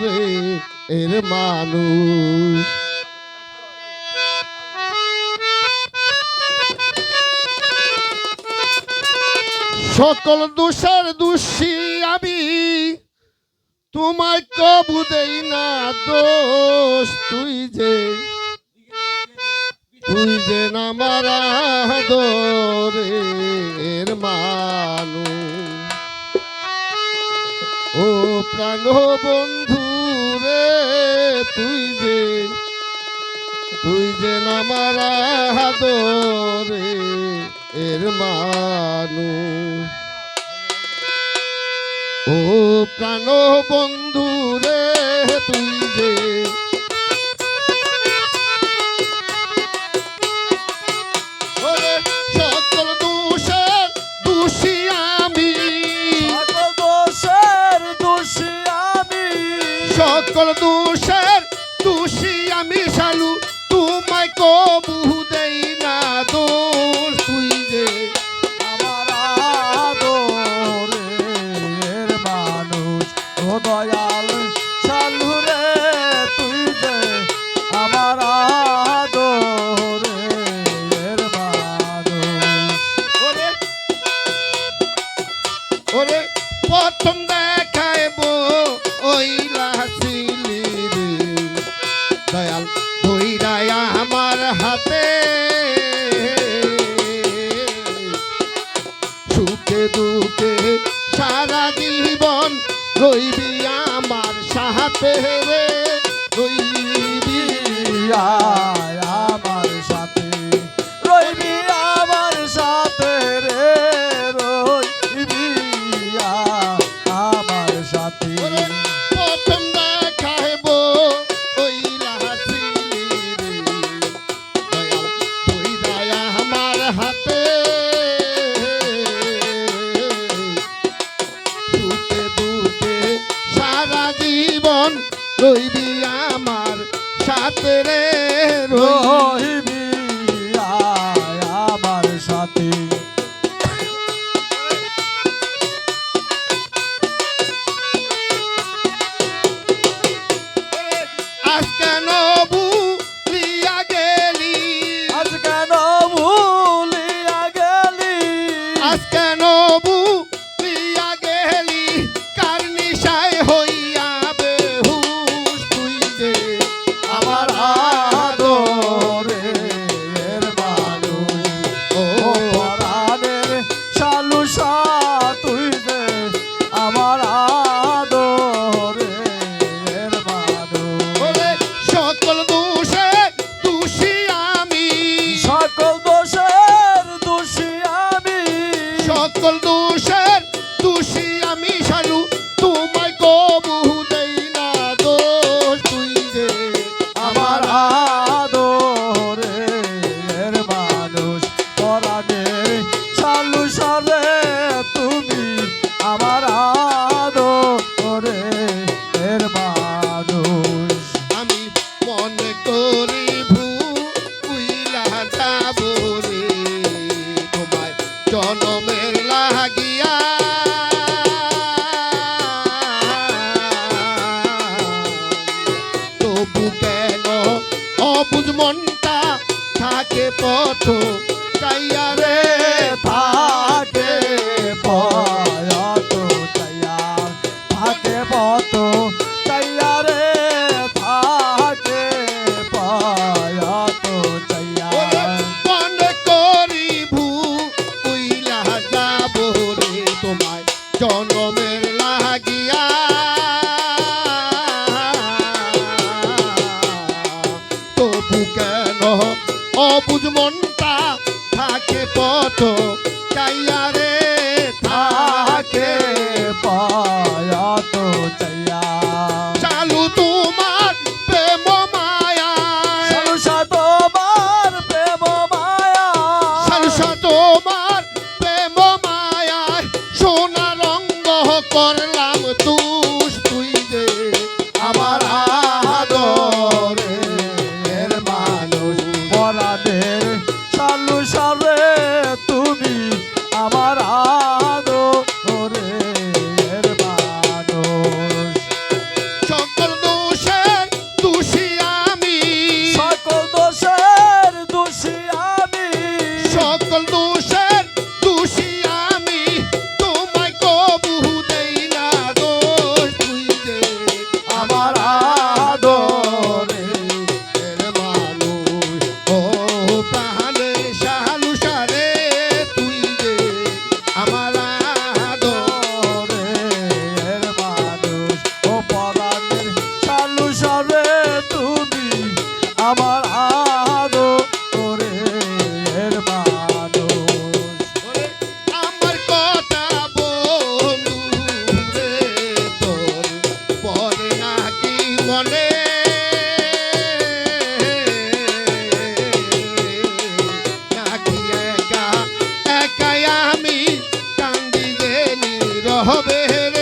করে এর মানুষ। সকল দোষের দোষী আমি, তোমায় কবু দেই না দোষ। তুই যে তুই যে না মারা দোরের মানুষ। প্রাণ বন্ধু রে, তুই যে তুই যে আমার হাদরে এর মানু ও প্রাণ বন্ধু রে chocolate. রইবি আমার সাহাতে রে রইবি মন রইবি আমার সাথে রে রইবি। Mami, já tu. John man. morning. হবে রে।